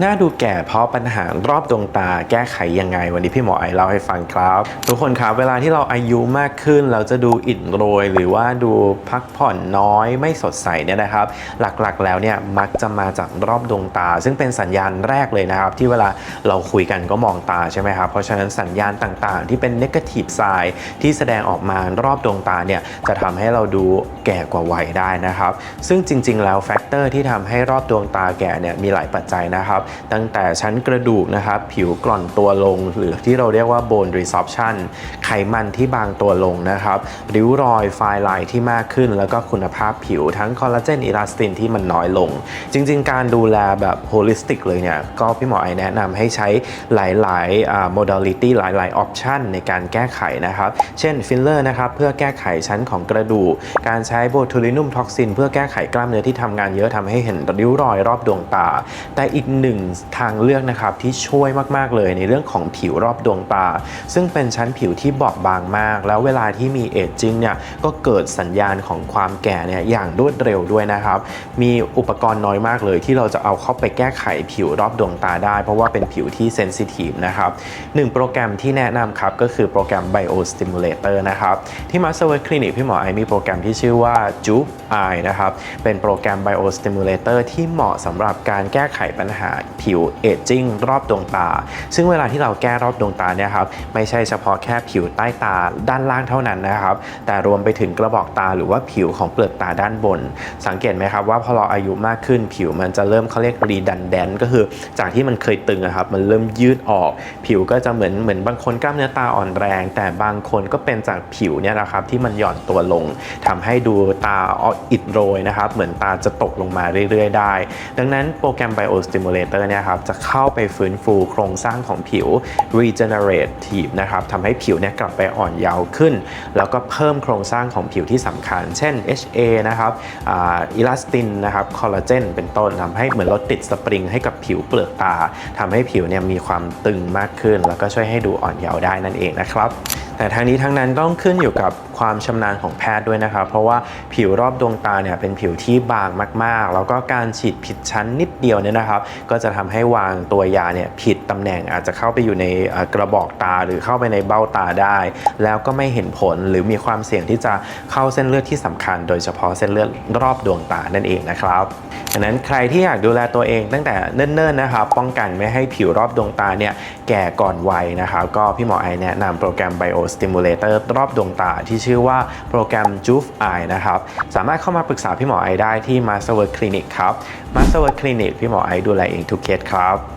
หน้าดูแก่เพราะปัญหารอบดวงตาแก้ไขยังไง วันนี้พี่หมอไอเล่าให้ฟังครับ ทุกคนครับเวลาที่เราอายุมากขึ้น เราจะดูอิดโรย หรือว่าดูพักผ่อนน้อยไม่สดใสเนี่ยนะครับ หลักๆแล้วเนี่ยมักจะมาจากรอบดวงตา ซึ่งเป็นสัญญาณแรกเลยนะครับ ที่เวลาเราคุยกันก็มองตาใช่ไหมครับเพราะฉะนั้นสัญญาณต่างๆ ที่เป็น negative sign ที่แสดงออกมารอบดวงตาเนี่ยจะทำให้เราดูแก่กว่าวัยได้นะครับ ซึ่งจริง ๆ แล้วแฟกเตอร์ที่ทำให้รอบดวงตาแก่เนี่ยมีหลายปัจจัยนะครับตั้งแต่ชั้นกระดูกนะครับผิวกร่อนตัวลง หรือที่เราเรียกว่า bone resorption ไขมันที่บางตัวลงนะครับริ้วรอยไฟลายที่มากขึ้น แล้วก็คุณภาพผิวทั้งคอลลาเจนอิลาสตินที่มันน้อยลง จริง ๆ การดูแลแบบโฮลิสติกเลยเนี่ย ก็พี่หมอไอแนะนำให้ใช้หลายๆโมดัลิตี้หลายๆออปชันในการแก้ไขนะครับ เช่นฟิลเลอร์นะครับเพื่อแก้ไขชั้นของกระดูก การใช้โบทูลินุมท็อกซินเพื่อแก้ไขกล้ามเนื้อที่ทำงานเยอะทำให้เห็นริ้วรอยรอบดวงตา แต่อีกหนึ่งทางเลือกนะครับที่ช่วยมากๆเลยในเรื่องของผิวรอบดวงตา ซึ่งเป็นชั้นผิวที่บอบบางมาก แล้วเวลาที่มีเอจจิ้งเนี่ยก็เกิดสัญญาณของความแก่เนี่ยอย่างรวดเร็วด้วยนะครับ มีอุปกรณ์น้อยมากเลย ที่เราจะเอาเข้าไปแก้ไขผิวรอบดวงตาได้ เพราะว่าเป็นผิวที่เซนซิทีฟนะครับหนึ่งโปรแกรมที่แนะนำครับก็คือโปรแกรม Biostimulator นะครับที่ Masterwork Clinic พี่หมอไอมีโปรแกรมที่ชื่อว่า Juve Eye นะครับเป็นโปรแกรม Biostimulator ที่เหมาะสำหรับการแก้ไขปัญหาผิวเอจจิ้งรอบดวงตา ซึ่งเวลาที่เราแก้รอบดวงตาเนี่ยครับไม่ใช่เฉพาะแค่ผิวใต้ตาด้านล่างเท่านั้นนะครับ แต่รวมไปถึงกระบอกตาหรือว่าผิวของเปลือกตาด้านบน สังเกตไหมครับว่าพอเราอายุมากขึ้นผิวมันจะเริ่มเขาเรียกรีดันแดนก็คือ จากที่มันเคยตึงอะครับมันเริ่มยืดออก ผิวก็จะเหมือนเหมือนบางคนกล้ามเนื้อตาอ่อนแรง แต่บางคนก็เป็นจากผิวเนี่ยแหละครับที่มันหย่อนตัวลงทำให้ดูตาอิดโรยนะครับเหมือนตาจะตกลงมาเรื่อย ๆ ได้ ดังนั้นโปรแกรม Biostimulator เนี่ยครับจะเข้าไปฟื้นฟูโครงสร้างของผิว regenerative นะครับทำให้ผิวเนี่ยกลับไปอ่อนเยาว์ขึ้น แล้วก็เพิ่มโครงสร้างของผิวที่สำคัญ เช่น HA นะครับอิลาสตินนะครับคอลลาเจนเป็นต้นทำให้เหมือนเราติดสปริงให้กับผิวเปลือกตาทำให้ผิวเนี่ยมีความตึงมากขึ้น แล้วก็ช่วยให้ดูอ่อนเยาว์ได้นั่นเองนะครับ แต่ทั้งนี้ทั้งนั้นต้องขึ้นอยู่กับความชำนาญของแพทย์ด้วยนะครับ เพราะว่าผิวรอบดวงตาเนี่ยเป็นผิวที่บางมาก ๆ แล้วก็การฉีดผิดชั้นนิดเดียวเนี่ยนะครับ ก็จะทำให้วางตัวยาเนี่ยผิดตำแหน่งอาจจะเข้าไปอยู่ในกระบอกตาหรือเข้าไปในเบ้าตาได้ แล้วก็ไม่เห็นผลหรือมีความเสี่ยงที่จะเข้าเส้นเลือดที่สำคัญ โดยเฉพาะเส้นเลือดรอบดวงตานั่นเองนะครับ ดังนั้นใครที่อยากดูแลตัวเองตั้งแต่เนิ่นๆนะครับ ป้องกันไม่ให้ผิวรอบดวงตาเนี่ยแก่ก่อนวัยนะครับ ก็พี่หมอไอแนะนำโปรแกรม Biostimulator รอบดวงตาที่ชื่อว่าโปรแกรม Juve Eye นะครับ สามารถเข้ามาปรึกษาพี่หมอไอได้ที่ Masterwork Clinic ครับ Masterwork Clinic พี่หมอไอดูแลเองทุกเคสครับ